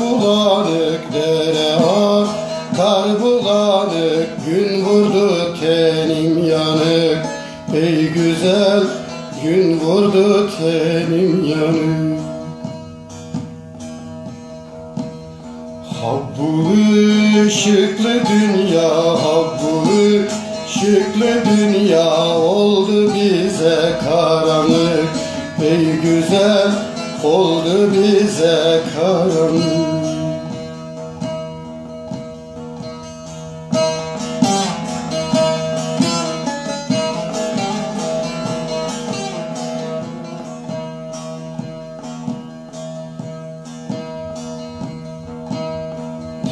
bulanık dere akar bulanık. Gün vurdu tenim yanık. Ey güzel gün vurdu tenim yanık. Ha bu ışıklı dünya, ha bu ışıklı dünya oldu bize karanlık. Ey güzel oldu bize karanlık.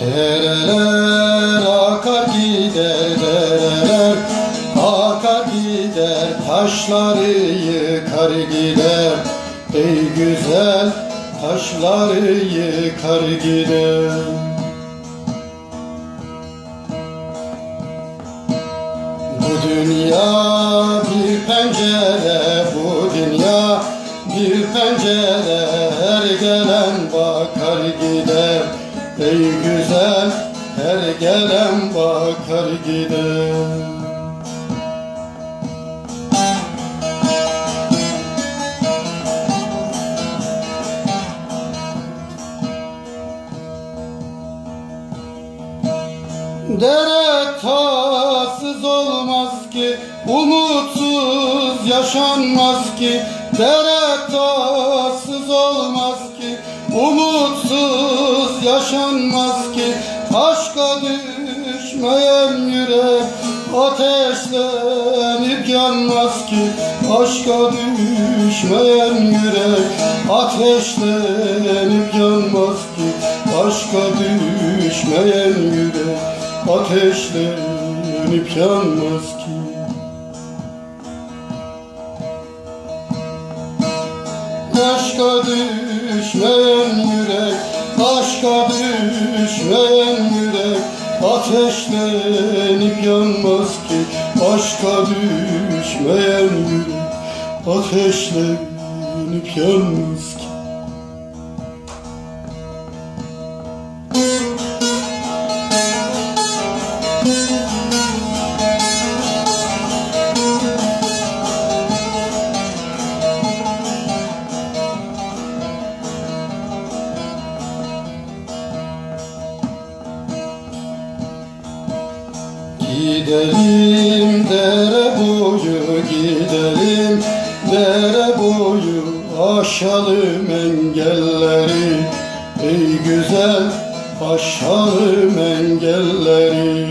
Dereler akar gider dereler akar gider taşları yıkar gider ey güzel taşları yıkar gider Bu dünya bir pencere bu dünya bir pencere. Her gelen bakar gider Ey güzel her gelen bakar gider Dere tatsız olmaz ki Umutsuz yaşanmaz ki. Dere tatsız olmaz ki Umutsuz yaşanmaz ki. Aşka düşmeyen yürek Ateşlenip yanmaz ki. Aşka düşmeyen yürek Ateşlenip yanmaz ki. Aşka düşmeyen yürek Ateşlenip yanmaz ki. Aşka düşmeyen yürek Aşka düşmeyen yürek Ateşlenip yanmaz ki. Aşka düşmeyen yürek Ateşlenip yanmaz ki Gidelim dere boyu gidelim dere boyu aşalım engelleri. Ey güzel aşalım engelleri.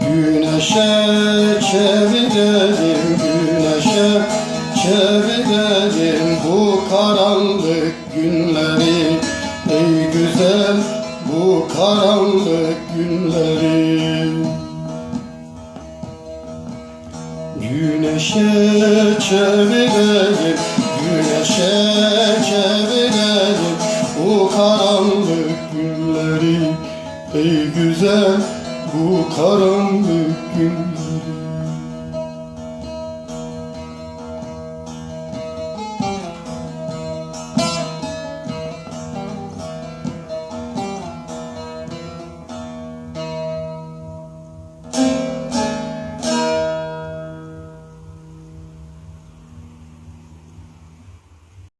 Güneşe çevirelim Güneşe çevirelim, güneşe çevirelim bu karanlık günleri. Ey güzel bu karanlık günleri